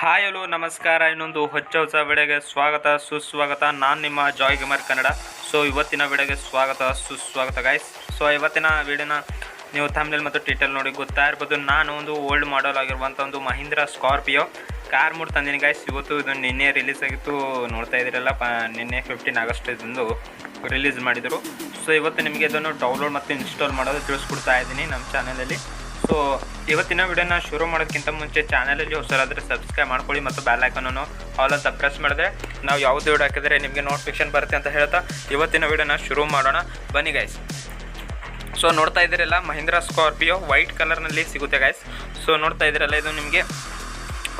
Hi hello ನಮಸ್ಕಾರ. ಇನ್ನೊಂದು ಹೊಚ್ಚ ಹೊಸ ಬೆಳೆಗೆ ಸ್ವಾಗತ, ಸುಸ್ವಾಗತ. ನಾನು ನಿಮ್ಮ ಜಾಯ್ ಗಮರ್ ಕನ್ನಡ ಸೊ ಇವತ್ತಿನ ಬೆಳೆಗೆ ಸ್ವಾಗತ, ಸುಸ್ವಾಗತ ಗಾಯ್ಸ್ ಸೊ ಇವತ್ತಿನ ವಿಡಿಯೋನ ನೀವು ತಮಿಳಲ್ಲಿ ಮತ್ತು ಟೀಟಲ್ ನೋಡಿ ಗೊತ್ತಾ ಇರ್ಬೋದು. ನಾನು ಒಂದು ಓಲ್ಡ್ ಮಾಡಲ್ ಆಗಿರುವಂಥ ಒಂದು ಮಹೀಂದ್ರ ಸ್ಕಾರ್ಪಿಯೋ ಕಾರ್ ಮೂರು ತಂದಿನಿ ಗಾಯ್ಸ್ ಇವತ್ತು ಇದು ನಿನ್ನೆ ರಿಲೀಸ್ ಆಗಿತ್ತು. ನೋಡ್ತಾ ಇದ್ದೀರಲ್ಲ, ಪ, ನಿನ್ನೆ ಫಿಫ್ಟೀನ್ ಆಗಸ್ಟ್ ಇದೊಂದು ರಿಲೀಸ್ ಮಾಡಿದರು. ಸೊ ಇವತ್ತು ನಿಮಗೆ ಇದನ್ನು ಡೌನ್ಲೋಡ್ ಮತ್ತು ಇನ್ಸ್ಟಾಲ್ ಮಾಡೋದು ತಿಳಿಸ್ಕೊಡ್ತಾ ಇದ್ದೀನಿ ನಮ್ಮ ಚಾನಲಲ್ಲಿ ಸೊ, ಇವತ್ತಿನ ವಿಡಿಯೋನ ಶುರು ಮಾಡೋದಕ್ಕಿಂತ ಮುಂಚೆ ಚಾನಲಲ್ಲಿ ಹೊಸರಾದರೆ ಸಬ್ಸ್ಕ್ರೈಬ್ ಮಾಡ್ಕೊಳ್ಳಿ ಮತ್ತು ಬ್ಯಾಲ್ ಐಕನನ್ನು ಆಲ್ ಅಂತ ಪ್ರೆಸ್ ಮಾಡಿದ್ರೆ ನಾವು ಯಾವುದು ವಿಡಿಯೋ ಹಾಕಿದರೆ ನಿಮಗೆ ನೋಟಿಫಿಕೇಶನ್ ಬರುತ್ತೆ ಅಂತ ಹೇಳ್ತಾ ಇವತ್ತಿನ ವಿಡಿಯೋನ ಶುರು ಮಾಡೋಣ. ಬನ್ನಿ ಗೈಸ್ ಸೊ, ನೋಡ್ತಾ ಇದ್ದೀರಲ್ಲ, ಮಹೀಂದ್ರ ಸ್ಕಾರ್ಪಿಯೋ ವೈಟ್ ಕಲರ್ನಲ್ಲಿ ಸಿಗುತ್ತೆ ಗೈಸ್ ಸೊ, ನೋಡ್ತಾ ಇದ್ದೀರಲ್ಲ, ಇದು ನಿಮಗೆ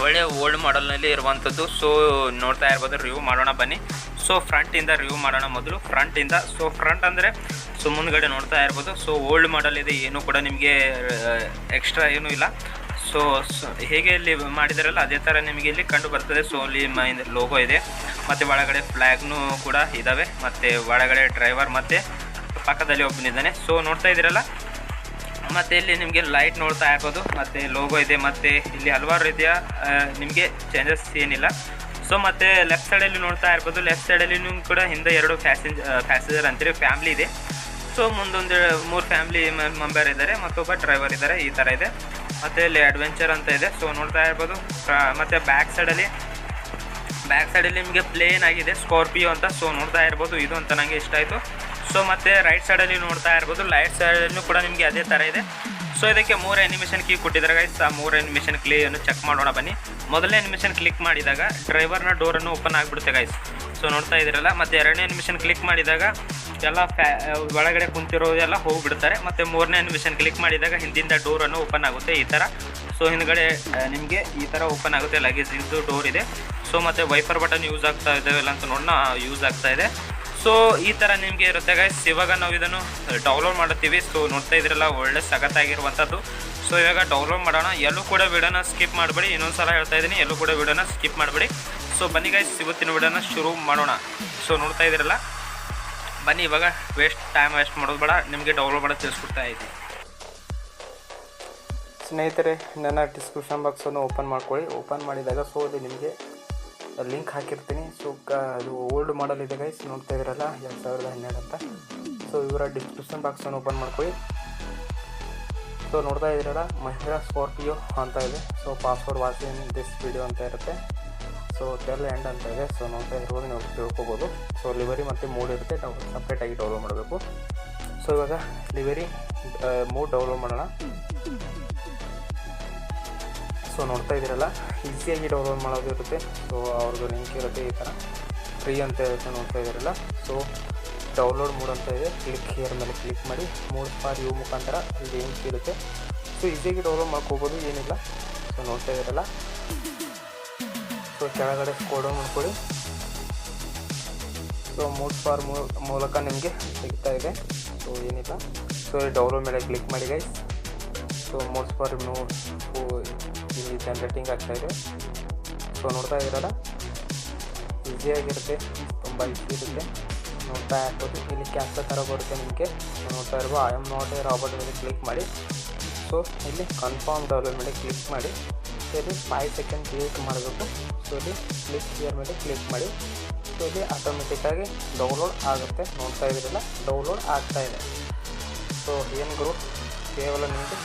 ಒಳ್ಳೆಯ ಓಲ್ಡ್ ಮಾಡಲ್ನಲ್ಲಿ ಇರುವಂಥದ್ದು ಸೊ, ನೋಡ್ತಾ ಇರ್ಬೋದು ರಿವ್ಯೂ ಮಾಡೋಣ ಬನ್ನಿ. ಸೊ ಫ್ರಂಟಿಂದ ರಿವ್ಯೂ ಮಾಡೋಣ ಮೊದಲು. ಫ್ರಂಟಿಂದ ಸೊ ಫ್ರಂಟ್ ಅಂದರೆ ಸೊ ಮುಂದ್ಗಡೆ ನೋಡ್ತಾ ಇರ್ಬೋದು. ಸೊ ಓಲ್ಡ್ ಮಾಡಲ್ ಇದೆ, ಏನು ಕೂಡ ನಿಮಗೆ ಎಕ್ಸ್ಟ್ರಾ ಏನೂ ಇಲ್ಲ. ಸೊ ಹೇಗೆ ಇಲ್ಲಿ ಮಾಡಿದಾರಲ್ಲ, ಅದೇ ಥರ ನಿಮಗೆ ಇಲ್ಲಿ ಕಂಡು ಬರ್ತದೆ. ಸೊ ಅಲ್ಲಿ ಮೈನ್ ಲೋಗೋ ಇದೆ. ಮತ್ತು ಒಳಗಡೆ ಫ್ಲ್ಯಾಗ್ನೂ ಕೂಡ ಇದ್ದಾವೆ ಮತ್ತು ಒಳಗಡೆ ಡ್ರೈವರ್ ಮತ್ತು ಪಕ್ಕದಲ್ಲಿ ಒಬ್ಬನಿದ್ದಾನೆ ಸೊ ನೋಡ್ತಾ ಇದ್ದೀರಲ್ಲ? ಮತ್ತು ಇಲ್ಲಿ ನಿಮಗೆ ಲೈಟ್ ನೋಡ್ತಾ ಇರ್ಬೋದು. ಮತ್ತು ಲೋಗೋ ಇದೆ. ಮತ್ತು ಇಲ್ಲಿ ಹಲವಾರು ರೀತಿಯ ನಿಮಗೆ ಚೇಂಜಸ್ ಏನಿಲ್ಲ. ಸೊ ಮತ್ತು ಲೆಫ್ಟ್ ಸೈಡಲ್ಲಿ ನೋಡ್ತಾ ಇರ್ಬೋದು. ಲೆಫ್ಟ್ ಸೈಡಲ್ಲಿ ಕೂಡ ಹಿಂದೆ ಎರಡು ಪ್ಯಾಸೆಂಜ್ ಪ್ಯಾಸೆಂಜರ್ ಅಂತೀರಿ ಫ್ಯಾಮ್ಲಿ ಇದೆ. ಸೊ ಮುಂದೊಂದು ಮೂರು ಫ್ಯಾಮಿಲಿ ಮೆಂಬರ್ ಇದ್ದಾರೆ. ಮತ್ತೊಬ್ಬ ಡ್ರೈವರ್ ಇದ್ದಾರೆ. ಈ ಥರ ಇದೆ. ಮತ್ತು ಇಲ್ಲಿ ಅಡ್ವೆಂಚರ್ ಅಂತ ಇದೆ. ಸೊ ನೋಡ್ತಾ ಇರ್ಬೋದು. ಮತ್ತು ಬ್ಯಾಕ್ ಸೈಡಲ್ಲಿ ಬ್ಯಾಕ್ ಸೈಡಲ್ಲಿ ನಿಮಗೆ ಪ್ಲೇನ್ ಆಗಿದೆ. ಸ್ಕಾರ್ಪಿಯೋ ಅಂತ. ಸೊ ನೋಡ್ತಾ ಇರ್ಬೋದು. ಇದು ಅಂತ ನನಗೆ ಇಷ್ಟ ಆಯಿತು. ಸೊ ಮತ್ತು ರೈಟ್ ಸೈಡಲ್ಲಿ ನೋಡ್ತಾ ಇರ್ಬೋದು. ಲೈಟ್ ಸೈಡಲ್ಲೂ ಕೂಡ ನಿಮಗೆ ಅದೇ ಥರ ಇದೆ. ಸೊ ಇದಕ್ಕೆ ಮೂರು ಅನಿಮೇಷನ್ ಕೀ ಕೊಟ್ಟಿದ್ದಾರೆ ಗೈಸ್ ಆ ಮೂರು ಅನಿಮೇಷನ್ ಕ್ಲೇಯನ್ನು ಚೆಕ್ ಮಾಡೋಣ ಬನ್ನಿ. ಮೊದಲನೇ ಅನಿಮೇಷನ್ ಕ್ಲಿಕ್ ಮಾಡಿದಾಗ ಡ್ರೈವರ್ನ ಡೋರನ್ನು ಓಪನ್ ಆಗಿಬಿಡುತ್ತೆ ಗೈಸ್ ಸೊ ನೋಡ್ತಾ ಇದ್ದೀರಲ್ಲ? ಮತ್ತು ಎರಡನೇ ಅನಿಮೇಷನ್ ಕ್ಲಿಕ್ ಮಾಡಿದಾಗ ಎಲ್ಲ ಫ್ಯಾ ಒಳಗಡೆ ಕುಂತಿರೋದೆಲ್ಲ ಹೋಗಿಬಿಡ್ತಾರೆ. ಮತ್ತು ಮೂರನೇ ಅನಿಮೇಷನ್ ಕ್ಲಿಕ್ ಮಾಡಿದಾಗ ಹಿಂದಿಂದ ಡೋರನ್ನು ಓಪನ್ ಆಗುತ್ತೆ ಈ ಥರ ಸೊ ಹಿಂದ್ಗಡೆ ನಿಮಗೆ ಈ ಥರ ಓಪನ್ ಆಗುತ್ತೆ ಲಗೇಜ್ ಇಂದು ಡೋರ್ ಇದೆ. ಸೊ ಮತ್ತು ವೈಫರ್ ಬಟನ್ ಯೂಸ್ ಆಗ್ತಾ ಇದ್ದಾವೆಲ್ಲ ಅಂತ ನೋಡೋಣ ಯೂಸ್ ಆಗ್ತಾ ಇದೆ. ಸೊ ಈ ಥರ ನಿಮಗೆ ಇರುತ್ತೆ ಗೈಸ್ ಇವಾಗ ನಾವು ಇದನ್ನು ಡೌನ್ಲೋಡ್ ಮಾಡುತ್ತೀವಿ. ಸೊ ನೋಡ್ತಾ ಇದ್ರಲ್ಲ ಒಳ್ಳೆ ಸಖತ್ತಾಗಿರುವಂಥದ್ದು. ಸೊ ಇವಾಗ ಡೌನ್ಲೋಡ್ ಮಾಡೋಣ. ಎಲ್ಲೂ ಕೂಡ ವಿಡಿಯೋನ ಸ್ಕಿಪ್ ಮಾಡಬೇಡಿ. ಇನ್ನೊಂದು ಸಲ ಹೇಳ್ತಾ ಇದ್ದೀನಿ, ಎಲ್ಲೂ ಕೂಡ ವಿಡಿಯೋನ ಸ್ಕಿಪ್ ಮಾಡಬೇಡಿ. ಸೊ ಬನ್ನಿ ಗೈಸ್ ಇವತ್ತಿನ ವಿಡಿಯೋನ ಶುರು ಮಾಡೋಣ. ಸೊ ನೋಡ್ತಾ ಇದ್ದೀರಲ್ಲ? ಬನ್ನಿ, ಇವಾಗ ವೇಸ್ಟ್ ಟೈಮ್ ವೇಸ್ಟ್ ಮಾಡೋದು ಬೇಡ. ನಿಮಗೆ ಡೌನ್ಲೋಡ್ ಮಾಡೋದು ತಿಳಿಸ್ಕೊಡ್ತಾ ಇದ್ದೀನಿ. ಸ್ನೇಹಿತರೆ, ನನ್ನ ಡಿಸ್ಕ್ರಿಪ್ಷನ್ ಬಾಕ್ಸನ್ನು ಓಪನ್ ಮಾಡ್ಕೊಳ್ಳಿ. ಓಪನ್ ಮಾಡಿದಾಗ ಸೊ ಅದು ನಿಮಗೆ ಲಿಂಕ್ ಹಾಕಿರ್ತೀನಿ. ಸೊ ಅದು ಓಲ್ಡ್ ಮಾಡಲ್ ಇದೆ ಗೈಸ್ ನೋಡ್ತಾ ಇದ್ದೀರಲ್ಲ? ಎರಡು ಸಾವಿರದ ಹನ್ನೆರಡು ಅಂತ ಸೊ ಇವರ ಡಿಸ್ಕ್ರಿಪ್ಷನ್ ಬಾಕ್ಸನ್ನು ಓಪನ್ ಮಾಡ್ಕೊಳ್ಳಿ. ಸೊ ನೋಡ್ತಾ ಇದ್ದೀರಲ್ಲ, ಮಹಿಂದ್ರ ಸ್ಕಾರ್ಪಿಯೋ ಅಂತ ಇದೆ. So password watch in this video ಅಂತ ಇರುತ್ತೆ. ಸೊ ಟೆಲ್ ಎಂಡ್ ಅಂತ ಇದೆ. ಸೊ ನೋಡ್ತಾ ಇರ್ಬೋದು ನೀವು ತಿಳ್ಕೊಬೋದು. ಸೊ ಲಿವರಿ ಮತ್ತು ಮೂಡ್ ಇರುತ್ತೆ. ನಾವು ಸಪ್ರೇಟಾಗಿ ಡೌನ್ಲೋಡ್ ಮಾಡಬೇಕು. ಸೊ ಇವಾಗ ಲಿವರಿ ಮೂಡ್ ಡೌನ್ಲೋಡ್ ಮಾಡೋಣ. ಸೊ ನೋಡ್ತಾ ಇದ್ದೀರಲ್ಲ ಈಸಿಯಾಗಿ ಡೌನ್ಲೋಡ್ ಮಾಡೋದು ಇರುತ್ತೆ. ಸೊ ಅವ್ರದ್ದು ಲಿಂಕ್ ಇರುತ್ತೆ ಈ ಥರ ಫ್ರೀ ಅಂತ ಇರುತ್ತೆ, ನೋಡ್ತಾ ಇದ್ದೀರಲ್ಲ. ಸೊ ಡೌನ್ಲೋಡ್ ಮೂಡ್ ಅಂತ ಇದೆ. ಕ್ಲಿಕ್ ಹಿಯರ್ ಮೇಲೆ ಕ್ಲಿಕ್ ಮಾಡಿ, ಮೂಡ್ ಫಾರ್ ಯು ಮುಖಾಂತರ ಅಲ್ಲಿ ಏನು ಸಿಗುತ್ತೆ. ಸೊ ಈಸಿಯಾಗಿ ಡೌನ್ಲೋಡ್ ಮಾಡ್ಕೋಬೋದು ಏನಿಲ್ಲ. ಸೊ ನೋಡ್ತಾ ಇದ್ದೀರಲ್ಲ. ಸೊ ಕೆಳಗಡೆ ಸ್ಕೋಡೌನ್ ಮಾಡ್ಕೊಳ್ಳಿ. ಸೊ ಮೂಡ್ ಫಾರ್ ಮೂಲಕ ನಿಮಗೆ ಸಿಗ್ತಾ ಇದೆ. ಸೊ ಏನಿಲ್ಲ. ಸೊ ಡೌನ್ಲೋಡ್ ಮೇಲೆ ಕ್ಲಿಕ್ ಮಾಡಿ ಗೈಸ್ ಸೊ ಮೂಡ್ ಫಾರ್ ನೋಡ್ ಇಲ್ಲಿ ಜನ್ರೇಟಿಂಗ್ ಆಗ್ತಾ ಇದೆ. ಸೊ ನೋಡ್ತಾ ಇದ್ದೀರಲ್ಲ. ಈಸಿಯಾಗಿರುತ್ತೆ ತುಂಬ ಈಸಿ ಇರುತ್ತೆ. ನೋಡ್ತಾ ಇರ್ಬೋದು. ಇಲ್ಲಿ ಕ್ಯಾನ್ಸಲ್ ಥರ ಬರುತ್ತೆ ನಿಮಗೆ. ನೋಡ್ತಾ ಇರ್ಬೋದು I'm not a robot ಮೇಲೆ ಕ್ಲಿಕ್ ಮಾಡಿ. ಸೊ ಇಲ್ಲಿ ಕನ್ಫರ್ಮ್ ಡೌನ್ಲೋಡ್ ಮೇಲೆ ಕ್ಲಿಕ್ ಮಾಡಿ. ಇಲ್ಲಿ ಫೈವ್ ಸೆಕೆಂಡ್ ವೇಟ್ ಮಾಡಬೇಕು. ಸೊ ಇಲ್ಲಿ ಕ್ಲಿಕ್ ಇಯರ್ ಮೇಲೆ ಕ್ಲಿಕ್ ಮಾಡಿ. ಸೊ ಇಲ್ಲಿ ಆಟೋಮೆಟಿಕ್ಕಾಗಿ ಡೌನ್ಲೋಡ್ ಆಗುತ್ತೆ. ನೋಡ್ತಾ ಇದ್ದೀರಲ್ಲ ಡೌನ್ಲೋಡ್ ಆಗ್ತಾ ಇದೆ. ಸೊ ಏನು ಗ್ರೂಪ್ ಕೇವಲ ನಿಮಗೆ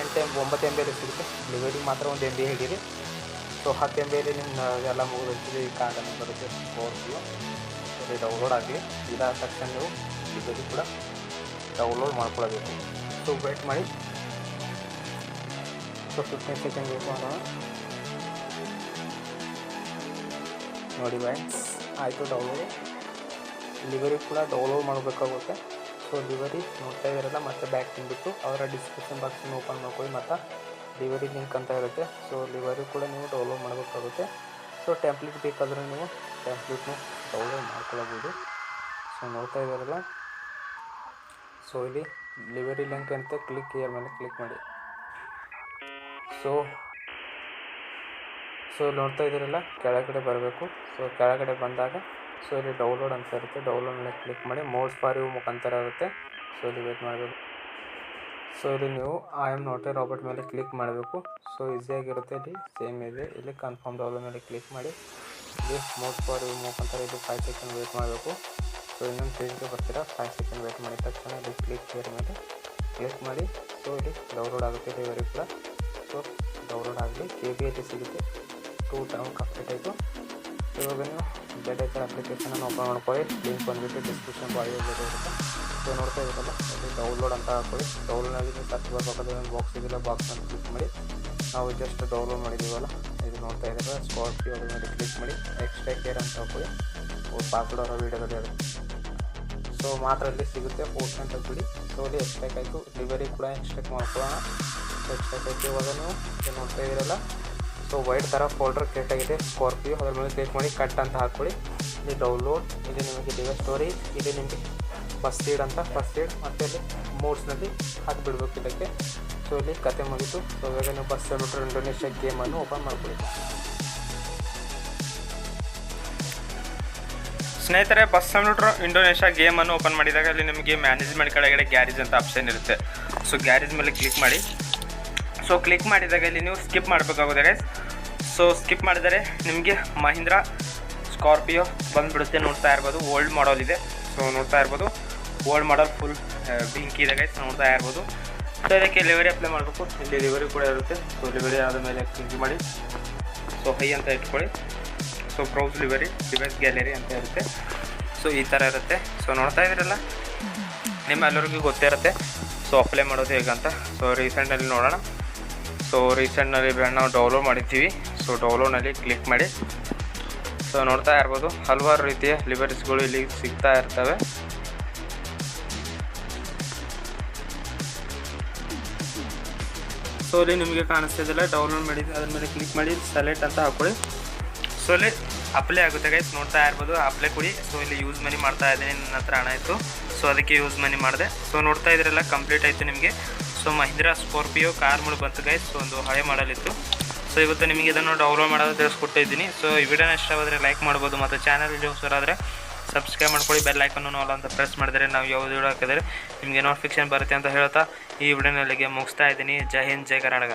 ಎಂಟು ಎಂ ಒಂಬತ್ತು ಎಂ ಬಿಯಲ್ಲಿ ಸಿಗುತ್ತೆ. ಡೆಲಿವರಿ ಮಾತ್ರ ಒಂದು ಎಂ ಬಿ ಹಿಡೀರಿ. ಸೊ ಹತ್ತು ಎಂ ಬಿಯಲ್ಲಿ ನಿಮ್ಮ ಎಲ್ಲ ಮುಗಿದಿರ್ತೀವಿ ಈ ಕಾರ್ಡನ್ನು ಬರುತ್ತೆ ಸ್ಕೋರ್ಪಿಯೋ ಸರಿ ಡೌನ್ಲೋಡ್ ಆಗಲಿ ಇದಾದ ತಕ್ಷಣ ನೀವು ಇದರಲ್ಲಿ ಕೂಡ ಡೌನ್ಲೋಡ್ ಮಾಡ್ಕೊಳ್ಬೇಕು. ಸೊ ವೇಟ್ ಮಾಡಿ. ಸೊ ಫಿಫ್ಟೀನ್ ಸೆಕೆಂಡ್ ಬೇಕು ಮಾಡೋಣ. ನೋಡಿ ಬಾಯ್ ಆಯಿತು ಡೌನ್ಲೋಡ್ ಲಿವರಿ ಕೂಡ ಡೌನ್ಲೋಡ್ ಮಾಡಬೇಕಾಗುತ್ತೆ. ಸೊ ಲಿವರಿ ನೋಡ್ತಾ ಇದ್ದೀರಲ್ಲ ಮತ್ತೆ ಬ್ಯಾಕ್ ತಿಂದ್ಬಿಟ್ಟು ಅವರ ಡಿಸ್ಕ್ರಿಪ್ಷನ್ ಬಾಕ್ಸನ್ನು ಓಪನ್ ಮಾಡ್ಕೊಳ್ಳಿ, ಮತ್ತು ಡಿಲಿವರಿ ಲಿಂಕ್ ಅಂತ ಇರುತ್ತೆ. ಸೊ ಲಿವರಿ ಕೂಡ ನೀವು ಡೌನ್ಲೋಡ್ ಮಾಡಬೇಕಾಗುತ್ತೆ. ಸೊ ಟೆಂಪ್ಲೇಟ್ ಬೇಕಾದರೆ ನೀವು ಟೆಂಪ್ಲೇಟ್ನು ಡೌನ್ಲೋಡ್ ಮಾಡ್ಕೊಳ್ಳಬಹುದು ಸೊ ನೋಡ್ತಾ ಇದ್ದಾರಲ್ಲ ಸೊ ಇಲ್ಲಿ ಡೆಲಿವರಿ ಲಿಂಕ್ ಅಂತ ಕ್ಲಿಕ್ ಇಯರ್ ಮೇಲೆ ಕ್ಲಿಕ್ ಮಾಡಿ. ಸೊ ಸೊ ನೋಡ್ತಾ ಇದ್ದೀರಲ್ಲ ಕೆಳಗಡೆ ಬರಬೇಕು. ಸೊ ಕೆಳಗಡೆ ಬಂದಾಗ ಸೊ ಇಲ್ಲಿ ಡೌನ್ಲೋಡ್ ಅಂತ ಇರುತ್ತೆ. ಡೌನ್ಲೋಡ್ ಮೇಲೆ ಕ್ಲಿಕ್ ಮಾಡಿ ಮೋಡ್ಸ್ ಫಾರ್ ಯು ಮುಖಾಂತರ ಇರುತ್ತೆ ಸೊ ಇಲ್ಲಿ ವೇಟ್ ಮಾಡಬೇಕು ಸೊ ಇಲ್ಲಿ ನೀವು I am not a robot ಮೇಲೆ ಕ್ಲಿಕ್ ಮಾಡಬೇಕು. ಸೊ ಈಸಿಯಾಗಿರುತ್ತೆ ಇಲ್ಲಿ. ಸೇಮ್ ಇದೆ. ಇಲ್ಲಿ ಕನ್ಫರ್ಮ್ ಡೌನ್ಲೋಡ್ ಮೇಲೆ ಕ್ಲಿಕ್ ಮಾಡಿ. ಇಲ್ಲಿ ಮೋಟ್ ಫಾರ್ ಮೂಕ್ ಅಂತಾರೆ ಇದು. ಫೈವ್ ಸೆಕೆಂಡ್ ವೇಟ್ ಮಾಡಬೇಕು. ಸೊ ಇನ್ನೊಂದು ಪೇಜ್ಗೆ ಬರ್ತೀರಾ? ಫೈವ್ ಸೆಕೆಂಡ್ ವೇಟ್ ಮಾಡಿದ ತಕ್ಷಣ ಇಲ್ಲಿ ಕ್ಲಿಕ್ ಶೇರ್ ಮೇಲೆ ಕ್ಲಿಕ್ ಮಾಡಿ. ಸೊ ಇಲ್ಲಿ ಡೌನ್ಲೋಡ್ ಆಗುತ್ತೆ ಡೆಲಿವರಿ ಕೂಡ. ಸೊ ಡೌನ್ಲೋಡ್ ಆಗಲಿ. ಕೆ ಬಿ ಅಲ್ಲಿ ಸಿಗುತ್ತೆ. ಟೂ ಟೌನ್ ಕಂಪ್ಲೀಟ್ ಆಯಿತು. ಇವಾಗ ನೀವು ಬೇರೆ ಥರ ಅಪ್ಲಿಕೇಶನನ್ನು ಓಪನ್ ಮಾಡ್ಕೊಳ್ಳಿ. ಲಿಂಕ್ ಬಂದುಬಿಟ್ಟು ಡಿಸ್ಕ್ರಿಪ್ಷನ್ ಬಾಯ್ ಇರುತ್ತೆ. ಸೊ ನೋಡ್ತಾ ಇದ್ದಲ್ಲ ಅಲ್ಲಿ ಡೌನ್ಲೋಡ್ ಅಂತ ಹಾಕೊಳ್ಳಿ. ಡೌನ್ಲೋಡ್ ಆಗಿದ್ದು ಸರ್ಚ್ ಬರ್ಬೇಕಾದ್ರೆ ಒಂದು ಬಾಕ್ಸ್ ಇದೆಯಲ್ಲ ಬಾಕ್ಸನ್ನು ಕ್ಲಿಕ್ ಮಾಡಿ. ನಾವು ಜಸ್ಟ್ ಡೌನ್ಲೋಡ್ ಮಾಡಿದ್ದೀವಲ್ಲ, ಇದು ನೋಡ್ತಾ ಇದ್ದೀರ ಸ್ಕಾರ್ಪಿಯೋ ಅದ್ರ ಮೇಲೆ ಕ್ಲಿಕ್ ಮಾಡಿ ಎಕ್ಸ್ಟ್ರಾ ಕೇರ್ ಅಂತ ಹಾಕೊಳ್ಳಿ. ಪಾಸ್ವರ್ಡ್ ಅವರ ವೀಡಿಯೋದಲ್ಲಿ ಅದು ಸೊ ಮಾತ್ರ ಅಲ್ಲಿ ಸಿಗುತ್ತೆ ಪೋಸ್ಟ್ ಅಂತ ಬಿಡಿ. ಸೊ ಅಲ್ಲಿ ಎಕ್ಸ್ಟ್ರಾಕ್ ಆಯಿತು? ಡಿಲಿವರಿ ಕೂಡ ಎಕ್ಸ್ಟ್ರಾಕ್ ಮಾಡ್ಕೊಳ್ಳೋಣ. ಸೊ ಎಕ್ಸ್ಟ್ರಾಕ್ ಆಯಿತು ಇವಾಗ ನೀವು ನೋಡ್ತಾ ಇದ್ದೀರಲ್ಲ. ಸೊ ವೈಟ್ ಥರ ಫೋಲ್ಡರ್ ಕ್ರಿಯೇಟ್ ಆಗಿದೆ ಸ್ಕಾರ್ಪಿಯೋ ಅದ್ರ ಮೇಲೆ ಕ್ಲಿಕ್ ಮಾಡಿ ಕಟ್ ಅಂತ ಹಾಕ್ಕೊಳ್ಳಿ ಇಲ್ಲಿ ಡೌನ್ಲೋಡ್ ಇಲ್ಲಿ ನಿಮಗೆ ಡಿವ ಸ್ಟೋರೇಜ್ ಇಲ್ಲಿ ನಿಮಗೆ ಫಸ್ಟ್ ಸೀಡ್ ಅಂತ ಫಸ್ಟ್ ಸೀಡ್ ಮತ್ತು ಅಲ್ಲಿ ಮೋಡ್ಸ್ನಲ್ಲಿ ಹಾಕಿಬಿಡ್ಬೇಕು ಇದಕ್ಕೆ. ಸೊ ಇಲ್ಲಿ ಕತೆ ಮುಗಿತು. ಸೊ ಇವಾಗ ನೀವು ಬಸ್ ಬಿಟ್ಟರೆ ಇಂಡೋನೇಷ್ಯಾ ಗೇಮನ್ನು ಓಪನ್ ಮಾಡ್ಕೊಳ್ಳಿ ಸ್ನೇಹಿತರೆ ಬಸ್ ಕಂಪ್ಯೂಟರ್ ಇಂಡೋನೇಷ್ಯಾ ಗೇಮನ್ನು ಓಪನ್ ಮಾಡಿದಾಗ ಅಲ್ಲಿ ನಿಮಗೆ ಮ್ಯಾನೇಜ್ಮೆಂಟ್ ಕೆಳಗಡೆ ಗ್ಯಾರೇಜ್ ಅಂತ ಆಪ್ಷನ್ ಇರುತ್ತೆ. ಸೊ ಗ್ಯಾರೇಜ್ ಮೇಲೆ ಕ್ಲಿಕ್ ಮಾಡಿ. ಸೊ ಕ್ಲಿಕ್ ಮಾಡಿದಾಗ ಇಲ್ಲಿ ನೀವು ಸ್ಕಿಪ್ ಮಾಡಬೇಕಾಗುತ್ತೆ ಸೊ ಸ್ಕಿಪ್ ಮಾಡಿದರೆ ನಿಮಗೆ ಮಹೀಂದ್ರ ಸ್ಕಾರ್ಪಿಯೋ ಬಂದುಬಿಡುತ್ತೆ ನೋಡ್ತಾ ಇರ್ಬೋದು. ಓಲ್ಡ್ ಮಾಡಲ್ ಇದೆ. ಸೊ ನೋಡ್ತಾ ಇರ್ಬೋದು. ಓಲ್ಡ್ ಮಾಡಲ್ ಫುಲ್ ಬಿಂಕಿ ಇದೆ ಗೈಸ್ ನೋಡ್ತಾ ಇರ್ಬೋದು. ಸೊ ಇದಕ್ಕೆ ಲಿವರಿ ಅಪ್ಲೈ ಮಾಡಬೇಕು. ಇಲ್ಲಿ ಲಿವರಿ ಕೂಡ ಇರುತ್ತೆ. ಸೊ ಲಿವರಿ ಆದ ಮೇಲೆ ಕ್ಲಿಕ್ ಮಾಡಿ. ಸೊ ಹೈ ಅಂತ ಇಟ್ಕೊಳ್ಳಿ. So browse livery device gallery ಅಂತ ಇರುತ್ತೆ. ಸೊ ಈ ಥರ ಇರುತ್ತೆ. ಸೊ ನೋಡ್ತಾ ಇದ್ದೀರಲ್ಲ? ನಿಮ್ಮ ಎಲ್ಲರಿಗೂ ಗೊತ್ತೇ ಸೊ ಅಪ್ಲೈ ಮಾಡೋದು ಹೇಗಂತ ಸೊ ರೀಸೆಂಟಲ್ಲಿ ನೋಡೋಣ. ಸೊ ರೀಸೆಂಟ್ನಲ್ಲಿ ನಾವು ಡೌನ್ಲೋಡ್ ಮಾಡಿದ್ದೀವಿ. ಸೊ ಡೌನ್ಲೋಡ್ನಲ್ಲಿ ಕ್ಲಿಕ್ ಮಾಡಿ. ಸೊ ನೋಡ್ತಾ ಇರ್ಬೋದು. ಹಲವಾರು ರೀತಿಯ ಲಿವರೀಸ್ಗಳು ಇಲ್ಲಿ ಸಿಗ್ತಾ ಇರ್ತವೆ. ಸೊ ಇಲ್ಲಿ ನಿಮಗೆ ಇದೆಲ್ಲ ಡೌನ್ಲೋಡ್ ಮಾಡಿ, ಅದ್ರ ಮೇಲೆ ಕ್ಲಿಕ್ ಮಾಡಿ ಸೆಲೆಕ್ಟ್ ಅಂತ ಹಾಕೊಳ್ಳಿ ಸೊ ಇಲ್ಲಿ ಅಪ್ಲೈ ಆಗುತ್ತೆ ಗೈಸ್ ನೋಡ್ತಾ ಇರ್ಬೋದು ಅಪ್ಲೈ ಕೊಡಿ. ಸೊ ಇಲ್ಲಿ ಯೂಸ್ ಮನಿ ಮಾಡ್ತಾ ಇದ್ದೀನಿ, ನನ್ನ ಹತ್ರ ಹಣ ಇತ್ತು. ಸೊ ಅದಕ್ಕೆ ಯೂಸ್ ಮನಿ ಮಾಡಿದೆ. ಸೊ ನೋಡ್ತಾ ಇದ್ರೆಲ್ಲ ಕಂಪ್ಲೀಟ್ ಆಯಿತು ನಿಮಗೆ. So Mahindra Scorpio car mod ಬಂತು ಗೈಸ್ ಸೊ ಒಂದು ಹಳೆ ಮಾಡಲಿತ್ತು ಸೊ ಇವತ್ತು ನಿಮಗೆ ಇದನ್ನು ಡೌನ್ಲೋಡ್ ಮಾಡೋದು ತಿಳಿಸ್ಕೊಟ್ಟಿದ್ದೀನಿ ಸೊ ಈ ವಿಡಿಯೋನ ಇಷ್ಟವಾದರೆ ಲೈಕ್ ಮಾಡ್ಬೋದು, ಮತ್ತು ಚಾನಲ್ ಹೊಸರಾದರೆ ಸಬ್ಸ್ಕ್ರೈಬ್ ಮಾಡ್ಕೊಳ್ಳಿ ಬೆಲ್ ಐಕನ್ನು ಆಲ್ ಅಂತ ಪ್ರೆಸ್ ಮಾಡಿದರೆ ನಾವು ಯಾವುದು ವಿಡಿಯೋ ಹಾಕಿದರೆ ನಿಮಗೆ ನೋಟಿಫಿಕೇಶನ್ ಬರುತ್ತೆ ಅಂತ ಹೇಳ್ತಾ ಈ ವಿಡಿಯೋನಲ್ಲಿಗೆ ಮುಗಿಸ್ತಾ ಇದ್ದೀನಿ. ಜೈ ಹಿಂದ್, ಜೈ ಕರ್ನಾಟಕ.